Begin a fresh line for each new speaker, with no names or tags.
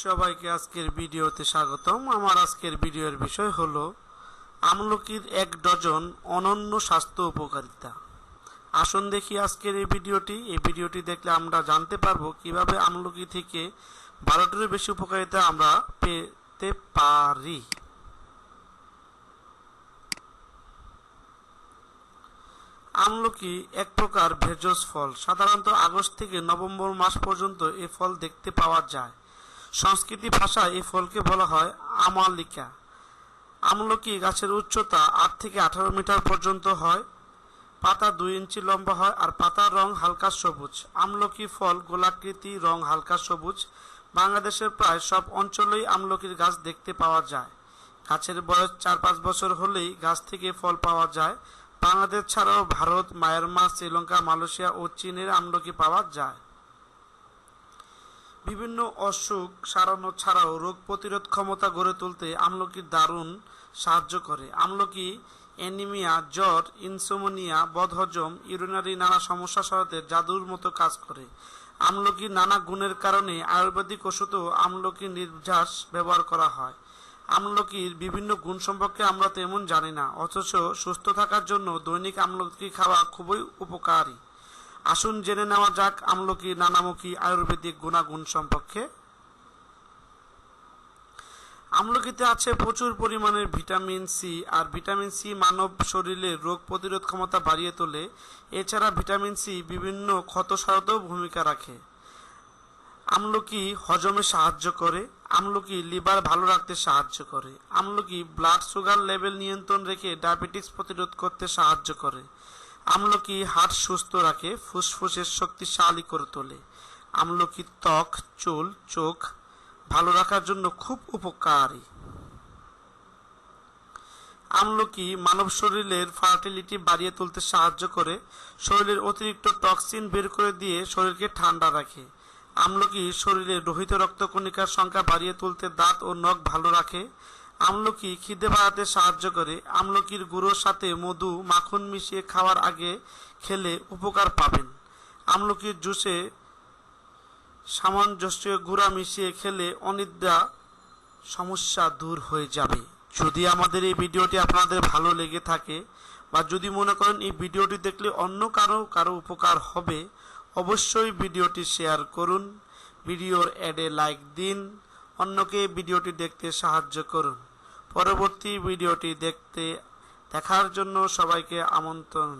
সবাইকে আজকের ভিডিওতে স্বাগতম। আমার আজকের ভিডিওর বিষয় হলো, আমলকির এক ডজন অনন্য স্বাস্থ্য উপকারিতা। আসুন দেখি আজকের এই ভিডিওটি। এই ভিডিওটি দেখলে আমরা জানতে পারব কীভাবে আমলকি থেকে বারোটিরও বেশি উপকারিতা আমরা পেতে পারি। আমলকি এক প্রকার ভেষজ ফল। সাধারণত আগস্ট থেকে নভেম্বর মাস পর্যন্ত এ ফল দেখতে পাওয়া যায়। সংস্কৃতি ভাষায় এই ফলকে বলা হয় আমালিকা। আমলকি গাছের উচ্চতা আট থেকে আঠারো মিটার পর্যন্ত হয়, পাতা দুই ইঞ্চি লম্বা হয় আর পাতার রং হালকা সবুজ। আমলকি ফল গোলাকৃতি রং হালকা সবুজ। বাংলাদেশের প্রায় সব অঞ্চলেই আমলকির গাছ দেখতে পাওয়া যায়। গাছের বয়স চার পাঁচ বছর হলেই গাছ থেকে ফল পাওয়া যায়। বাংলাদেশ ছাড়াও ভারত, মায়ানমার, শ্রীলঙ্কা, মালয়েশিয়া ও চীনের আমলকি পাওয়া যায়। বিভিন্ন অসুখ সারানো ছাড়াও রোগ প্রতিরোধ ক্ষমতা গড়ে তুলতে আমলকি দারুণ সাহায্য করে। আমলকি, অ্যানিমিয়া, জ্বর, ইনসোমোনিয়া, বদহজম, ইউরিনারি, নানা সমস্যা সরাতে জাদুর মতো কাজ করে। আমলকির নানা গুণের কারণে আয়ুর্বেদিক ওষুধেও আমলকি নির্যাস ব্যবহার করা হয়। আমলকির বিভিন্ন গুণ সম্পর্কে আমরা তেমন জানি না, অথচ সুস্থ থাকার জন্য দৈনিক আমলকি খাওয়া খুবই উপকারী। আসুন জেনে নেওয়া যাক আমলকি, নানামুখী, আয়ুর্বেদিক গুণাগুণ সম্পর্কে। আমলকিতে আছে প্রচুর পরিমাণের ভিটামিন সি, আর ভিটামিন সি মানব শরীরে রোগ প্রতিরোধ ক্ষমতা বাড়িয়ে তোলে। এছাড়া ভিটামিন সি বিভিন্ন ক্ষত সারাতেও ভূমিকা রাখে। আমলকি হজমে সাহায্য করে, আমলকি লিভার ভালো রাখতে সাহায্য করে, আমলকি ব্লাড সুগার লেভেল নিয়ন্ত্রণ রেখে ডায়াবেটিস প্রতিরোধ করতে সাহায্য করে। আমলকি হার্ট সুস্থ রাখে, ফুসফুসের শক্তিশালী করে তোলে। আমলকি ত্বক, চুল, চোখ ভালো রাখার জন্য খুব উপকারী। আমলকি মানব শরীরের ফার্টিলিটি বাড়িয়ে তুলতে সাহায্য করে, শরীরের অতিরিক্ত টক্সিন বের করে দিয়ে শরীরকে ঠান্ডা রাখে। আমলকি শরীরে রোহিত রক্তকণিকার সংখ্যা বাড়িয়ে তুলতে দাঁত ও নখ ভালো রাখে আমলকি খিদে বাড়াতে সাহায্য করে। আমলকির গুঁড়োর সাথে মধু, মাখন মিশিয়ে খাওয়ার আগে খেলে উপকার পাবেন। আমলকির জুসে সামঞ্জস্য গুঁড়া মিশিয়ে খেলে অনিদ্রা সমস্যা দূর হয়ে যাবে। যদি আমাদের এই ভিডিওটি আপনাদের ভালো লেগে থাকে বা যদি মনে করেন এই ভিডিওটি দেখলে অন্য কারও কারও উপকার হবে, অবশ্যই ভিডিওটি শেয়ার করুন, ভিডিওর অ্যাডে লাইক দিন, অন্যকে ভিডিওটি দেখতে সাহায্য করুন। পরবর্তী ভিডিওটি দেখতে দেখার জন্য সবাইকে আমন্ত্রণ।